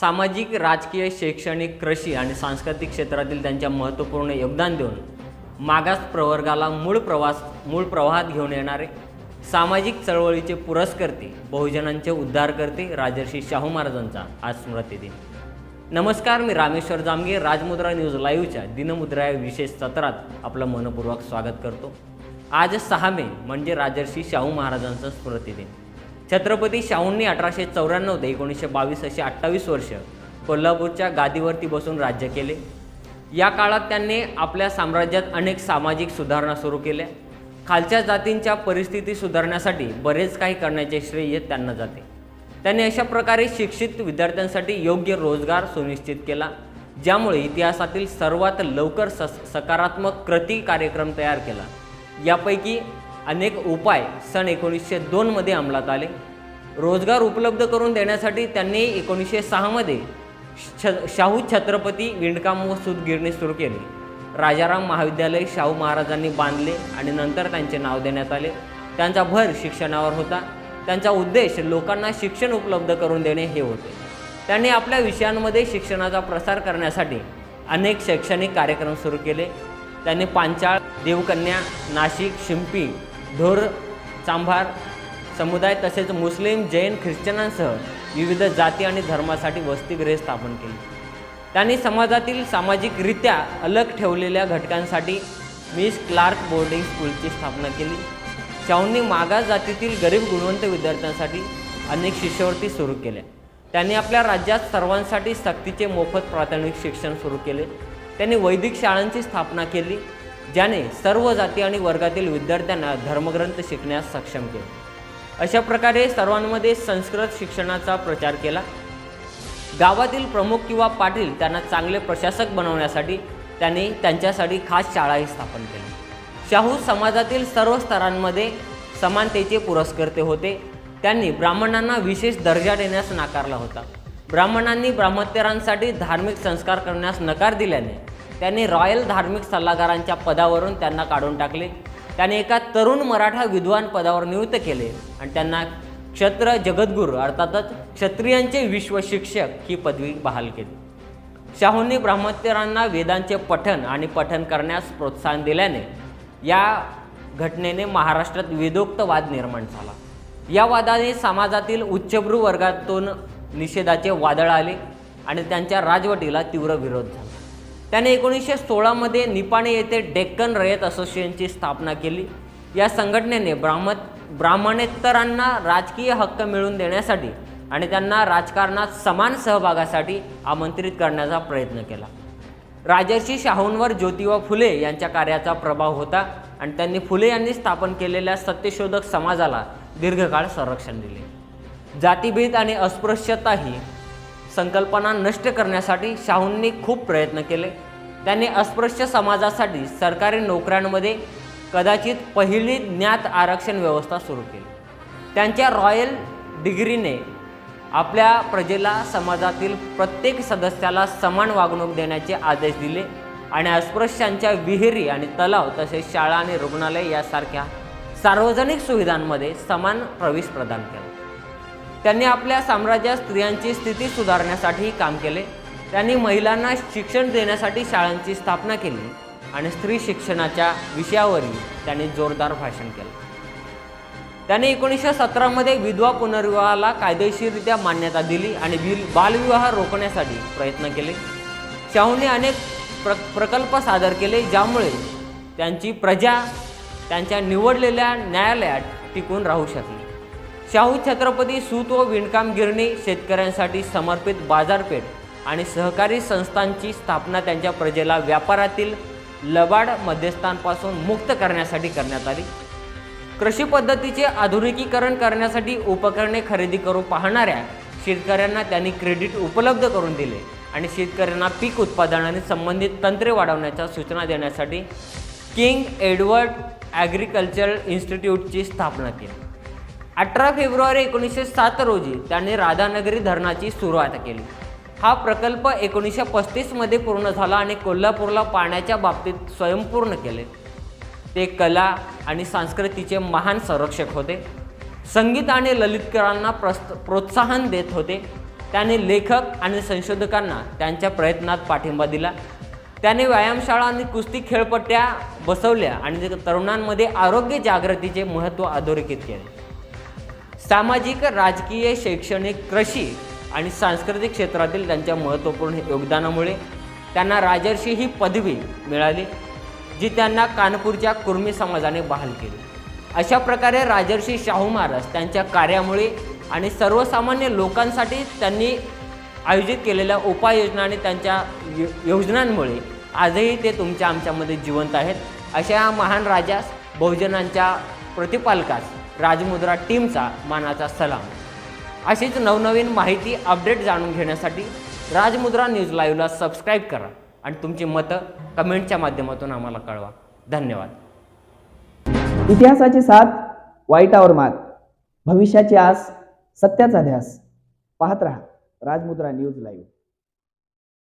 सामाजिक राजकीय शैक्षणिक कृषी आणि सांस्कृतिक क्षेत्रातील त्यांच्या महत्त्वपूर्ण योगदान देऊन मागास प्रवर्गाला मूळ प्रवास मूळ प्रवाहात घेऊन येणारे सामाजिक चळवळीचे पुरस्कर्ते बहुजनांचे उद्धार करते राजर्षी शाहू महाराजांचा आज स्मृती दिन नमस्कार मी रामेश्वर जामगे राजमुद्रा न्यूज लाईव्हच्या दिनमुद्रा या विशेष सत्रात आपलं मनपूर्वक स्वागत करतो. आज सहा मे म्हणजे राजर्षी शाहू महाराजांचा स्मृती दिन छत्रपती शाहूंनी अठराशे चौऱ्याण्णव ते एकोणीसशे बावीस अशी अठ्ठावीस वर्ष कोल्हापूरच्या गादीवरती बसून राज्य केले. या काळात त्यांनी आपल्या साम्राज्यात अनेक सामाजिक सुधारणा सुरू केल्या. खालच्या जातींच्या परिस्थिती सुधारण्यासाठी बरेच काही करण्याचे श्रेय त्यांना जाते. त्यांनी अशा प्रकारे शिक्षित विद्यार्थ्यांसाठी योग्य रोजगार सुनिश्चित केला ज्यामुळे इतिहासातील सर्वात लवकर स सकारात्मक कृती कार्यक्रम तयार केला. यापैकी अनेक उपाय सन एकोणीसशे दोनमध्ये अंमलात आले. रोजगार उपलब्ध करून देण्यासाठी त्यांनी एकोणीसशे सहामध्ये छ शाहू छत्रपती विणकाम व सूतगिरणी सुरू केली. राजाराम महाविद्यालय शाहू महाराजांनी बांधले आणि नंतर त्यांचे नाव देण्यात आले. त्यांचा भर शिक्षणावर होता. त्यांचा उद्देश लोकांना शिक्षण उपलब्ध करून देणे हे होते. त्यांनी आपल्या विषयांमध्ये शिक्षणाचा प्रसार करण्यासाठी अनेक शैक्षणिक कार्यक्रम सुरू केले. त्यांनी पांचाळ देवकन्या नाशिक शिंपी धोर चांभार समुदाय तसेच मुस्लिम जैन ख्रिश्चनांसह विविध जाती आणि धर्मासाठी वसतिगृहे स्थापन केली. त्यांनी समाजातील सामाजिकरित्या अलग ठेवलेल्या घटकांसाठी मिस क्लार्क बोर्डिंग स्कूलची स्थापना केली. शाहूंनी मागास जातीतील गरीब गुणवंत विद्यार्थ्यांसाठी अनेक शिष्यवृत्ती सुरू केल्या. त्यांनी आपल्या राज्यात सर्वांसाठी सक्तीचे मोफत प्राथमिक शिक्षण सुरू केले. त्यांनी वैदिक शाळांची स्थापना केली. ज्याने सर्व जाती आणि वर्गातील विद्यार्थ्यांना धर्मग्रंथ शिकण्यास सक्षम केले. अशा प्रकारे सर्वांमध्ये संस्कृत शिक्षणाचा प्रचार केला. गावातील प्रमुख किंवा पाटील त्यांना चांगले प्रशासक बनवण्यासाठी त्यांनी त्यांच्यासाठी खास शाळाही स्थापन केली. शाहू समाजातील सर्व स्तरांमध्ये समानतेचे पुरस्कर्ते होते. त्यांनी ब्राह्मणांना विशेष दर्जा देण्यास नाकारला होता. ब्राह्मणांनी ब्राह्मत्यारांसाठी धार्मिक संस्कार करण्यास नकार दिल्याने त्यांनी रॉयल धार्मिक सल्लागारांच्या पदावरून त्यांना काढून टाकले. त्याने एका तरुण मराठा विद्वान पदावर नियुक्त केले आणि त्यांना क्षत्र जगद्गुरू अर्थातच क्षत्रियांचे विश्वशिक्षक ही पदवी बहाल केली. शाहूंनी ब्राह्मत्यरांना वेदांचे पठण आणि पठण करण्यास प्रोत्साहन दिल्याने या घटनेने महाराष्ट्रात वेदोक्त वाद निर्माण झाला. या वादाने समाजातील उच्चभ्रू वर्गातून निषेधाचे वादळ आले आणि त्यांच्या राजवटीला तीव्र विरोध झाला. त्याने एकोणीसशे सोळामध्ये निपाणे येथे डेक्कन रयत असोसिएशनची स्थापना केली. या संघटनेने ब्राह्मण ब्राह्मणेतरांना राजकीय हक्क मिळवून देण्यासाठी आणि त्यांना राजकारणात समान सहभागासाठी आमंत्रित करण्याचा प्रयत्न केला. राजर्षी शाहूंवर ज्योतिबा फुले यांच्या कार्याचा प्रभाव होता आणि त्यांनी फुले यांनी स्थापन केलेल्या सत्यशोधक समाजाला दीर्घकाळ संरक्षण दिले. जातीभेद आणि अस्पृश्यता ही संकल्पना नष्ट करण्यासाठी शाहूंनी खूप प्रयत्न केले. त्यांनी अस्पृश्य समाजासाठी सरकारी नोकऱ्यांमध्ये कदाचित पहिली ज्ञात आरक्षण व्यवस्था सुरू केली. त्यांच्या रॉयल डिग्रीने आपल्या प्रजेला समाजातील प्रत्येक सदस्याला समान वागणूक देण्याचे आदेश दिले आणि अस्पृश्यांच्या विहिरी आणि तलाव तसेच शाळा आणि रुग्णालय यासारख्या सार्वजनिक सुविधांमध्ये समान प्रवेश प्रदान केला. त्यांनी आपल्या साम्राज्यात स्त्रियांची स्थिती सुधारण्यासाठी काम केले. त्यांनी महिलांना शिक्षण देण्यासाठी शाळांची स्थापना केली आणि स्त्री शिक्षणाच्या विषयावरही त्यांनी जोरदार भाषण केलं. त्यांनी एकोणीसशे सतरामध्ये विधवा पुनर्विवाहाला कायदेशीररित्या मान्यता दिली आणि बिल बालविवाह रोखण्यासाठी प्रयत्न केले. शाहूने अनेक प्र प्रकल्प सादर केले ज्यामुळे त्यांची प्रजा त्यांच्या निवडलेल्या न्यायालयात टिकून राहू शकली. शाहू छत्रपती सूत व विणकाम गिरणी शेतकऱ्यांसाठी समर्पित बाजारपेठ आणि सहकारी संस्थांची स्थापना त्यांच्या प्रजेला व्यापारातील लबाड मध्यस्थांपासून मुक्त करण्यासाठी करण्यात आली. कृषी पद्धतीचे आधुनिकीकरण करण्यासाठी उपकरणे खरेदी करू पाहणाऱ्या शेतकऱ्यांना त्यांनी क्रेडिट उपलब्ध करून दिले आणि शेतकऱ्यांना पीक उत्पादनाने संबंधित तंत्रे वाढवण्याच्या सूचना देण्यासाठी किंग एडवर्ड ॲग्रिकल्चरल इन्स्टिट्यूटची स्थापना केली. अठरा फेब्रुवारी एकोणीसशे सात रोजी त्यांनी राधानगरी धरणाची सुरुवात केली. हा प्रकल्प एकोणीसशे पस्तीसमध्ये पूर्ण झाला आणि कोल्हापूरला पाण्याच्या बाबतीत स्वयंपूर्ण केले. ते कला आणि संस्कृतीचे महान संरक्षक होते. संगीत आणि ललितकरांना प्रस्त प्रोत्साहन देत होते. त्याने लेखक आणि संशोधकांना त्यांच्या प्रयत्नात पाठिंबा दिला. त्याने व्यायामशाळा आणि कुस्ती खेळपट्ट्या बसवल्या आणि तरुणांमध्ये आरोग्य जागृतीचे महत्त्व अधोरेखित केले. सामाजिक राजकीय शैक्षणिक कृषी आणि सांस्कृतिक क्षेत्रातील त्यांच्या महत्त्वपूर्ण योगदानामुळे त्यांना राजर्षी ही पदवी मिळाली जी त्यांना कानपूरच्या कुर्मी समाजाने बहाल केली. अशा प्रकारे राजर्षी शाहू महाराज त्यांच्या कार्यामुळे आणि सर्वसामान्य लोकांसाठी त्यांनी आयोजित केलेल्या उपाययोजना आणि त्यांच्या यो योजनांमुळे आजही ते तुमच्या आमच्यामध्ये जिवंत आहेत. अशा या महान राजास बहुजनांच्या प्रतिपालकास राजमुद्रा टीमचा मानाचा सलाम. अशीच नवनवीन माहिती अपडेट जाणून घेण्यासाठी राजमुद्रा न्यूज लाईव्हला सबस्क्राईब करा आणि तुमची मतं कमेंटच्या माध्यमातून आम्हाला कळवा. धन्यवाद. इतिहासाची साथ वाईटावर मात. भविष्याची आस सत्याचा ध्यास. पाहत रहा राजमुद्रा न्यूज लाईव्ह.